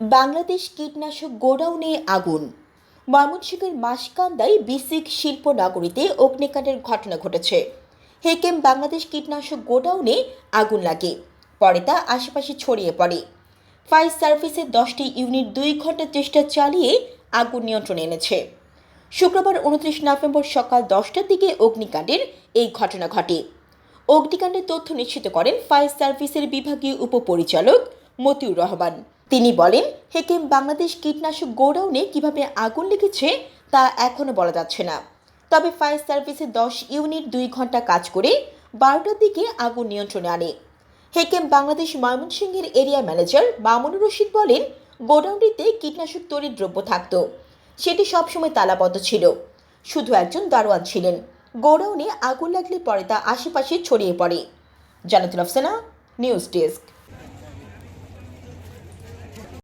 বাংলাদেশ কীটনাশক গোডাউনে আগুন। ময়মনসিংহের মাসকান্দায় বিসিক শিল্প নগরীতে অগ্নিকাণ্ডের ঘটনা ঘটেছে। হেকেম বাংলাদেশ কীটনাশক গোডাউনে আগুন লাগে। পরে তা আশেপাশে ছড়িয়ে পড়ে। ফায়ার সার্ভিসের দশটি ইউনিট দুই ঘণ্টা চেষ্টা চালিয়ে আগুন নিয়ন্ত্রণে এনেছে। শুক্রবার উনত্রিশ নভেম্বর সকাল দশটার দিকে অগ্নিকাণ্ডের এই ঘটনা ঘটে। অগ্নিকাণ্ডের তথ্য নিশ্চিত করেন ফায়ার সার্ভিসের বিভাগীয় উপপরিচালক মতিউর রহমান। তিনি বলেন, হেকেম বাংলাদেশ কীটনাশক গোডাউনে কীভাবে আগুন লেগেছে তা এখনও বলা যাচ্ছে না। তবে ফায়ার সার্ভিসের দশ ইউনিট দুই ঘণ্টা কাজ করে বারোটার দিকে আগুন নিয়ন্ত্রণে আনে। হেকেম বাংলাদেশ ময়মনসিংহের এরিয়া ম্যানেজার মামুনুর রশিদ বলেন, গোডাউনটিতে কীটনাশক তৈরির দ্রব্য থাকত। সেটি সবসময় তালাবদ্ধ ছিল। শুধু একজন দারোয়ান ছিলেন। গোডাউনে আগুন লাগলে পরে তা আশেপাশে ছড়িয়ে পড়ে। Jannatul Afsana, news desk.